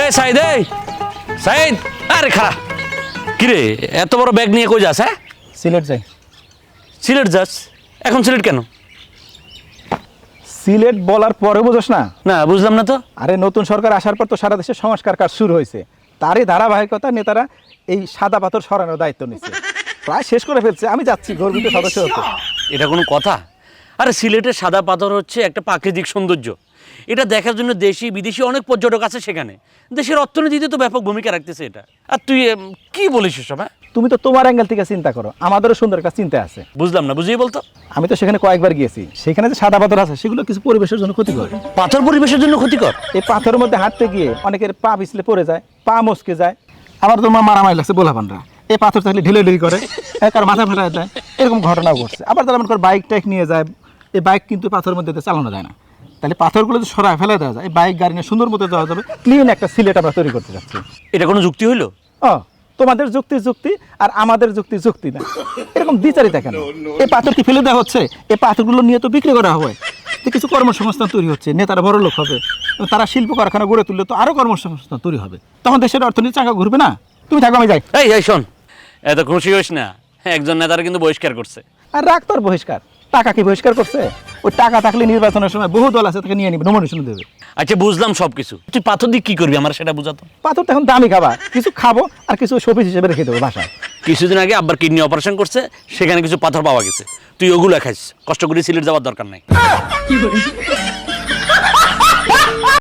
এ সাইদ এই সাইদ আরে খা। কিরে এত বড় ব্যাগ নিয়ে কই যাস হ্যাঁ? সিলেট যাই। সিলেট যাস? এখন সিলেট কেন? সিলেট বলার পরে বুঝোস না? না বুঝলাম না তো। আরে নতুন সরকার আসার পর তো সারা দেশে সংস্কার কাজ শুরু হয়েছে। তারই ধারাবাহিকতা নেতারা এই সাদা পাথর সরানোর দায়িত্ব নিচ্ছে। প্রায় শেষ করে ফেলছে। আমি যাচ্ছি গর্বিত সদস্য হতে। এটা কোনো কথা? আরে সিলেটের সাদা পাথর হচ্ছে একটা প্রাকৃতিক সৌন্দর্য। এটা দেখার জন্য দেশি বিদেশি অনেক পর্যটক আছে সেখানে। দেশের অর্থনীতিতে তো ব্যাপক ভূমিকা রাখতেছে এটা। আর তুই কি বলিস এসব হ্যাঁ? তুমি তো তোমার অ্যাঙ্গেল থেকে চিন্তা করো আমাদেরও সুন্দর একটা চিন্তা আছে। বুঝলাম না বুঝিয়ে বলতো। আমি তো সেখানে কয়েকবার গিয়েছি। সেখানে যে সাদা পাথর আছে সেগুলো কিছু পরিবেশের জন্য ক্ষতিকর। পাথর পরিবেশের জন্য ক্ষতিকর? এই পাথরের মধ্যে হাঁটতে গিয়ে অনেকের পা পিছলে পড়ে যায় পা মস্কে যায়। আবার তোমার মারামারি লাগছে বোলাপানরা এই পাথর থাকলে ঢিলে ঢিলি করে কারও মাথা ফেলা দেয়। এরকম ঘটনাও ঘটছে। আবার তারা মনে করে বাইক টাইক নিয়ে যায়। এই বাইক কিন্তু পাথরের মধ্যে চালানো যায় না। তাহলে পাথরগুলো যদি সরায় ফেলে দেওয়া যায় এই বাইক গাড়ি নিয়ে সুন্দর মতো যাওয়া যাবে। ক্লিন একটা সিলেট আমরা তৈরি করতে যাচ্ছি। এটা কোনো যুক্তি হইল? ও তোমাদের যুক্তি যুক্তি আর আমাদের যুক্তি যুক্তি না। এরকম দ্বিচারিতা কেন? এই পাথর কি ফেলে দেওয়া হচ্ছে? এই পাথরগুলো নিয়ে তো বিক্রি করা হবে তো কিছু কর্মসংস্থান তৈরি হচ্ছে নেতারা বড় লোক হবে। তারা শিল্প কারখানা গড়ে তুললে তো আরও কর্মসংস্থান তৈরি হবে। তখন দেশের অর্থনীতি চাকা ঘুরবে না? তুমি থাকো আমি যাই। এই এই শোন এত খুশি হইস না। একজন নেতারা কিন্তু বহিষ্কার করছে। আর রাখ তোর বহিষ্কার। টাকা কি বহিষ্কার করছে? ওই টাকা থাকলে নির্বাচনের সময় বহু দল আছে তাকে নিয়ে নিবে নমিনেশন দেবে। আচ্ছা বুঝলাম সব কিছু তুই পাথর দিয়ে কি করবি? আমার সেটা বুঝাতো পাথর তো এখন দামি খাবার। কিছু খাব আর কিছু শোপিস হিসেবে রেখে দেবো বাসায়। কিছুদিন আগে আব্বার কিডনি অপারেশন করছে সেখানে কিছু পাথর পাওয়া গেছে। তুই ওগুলো খাইস। কষ্ট করে সিলেট যাওয়ার দরকার নাই।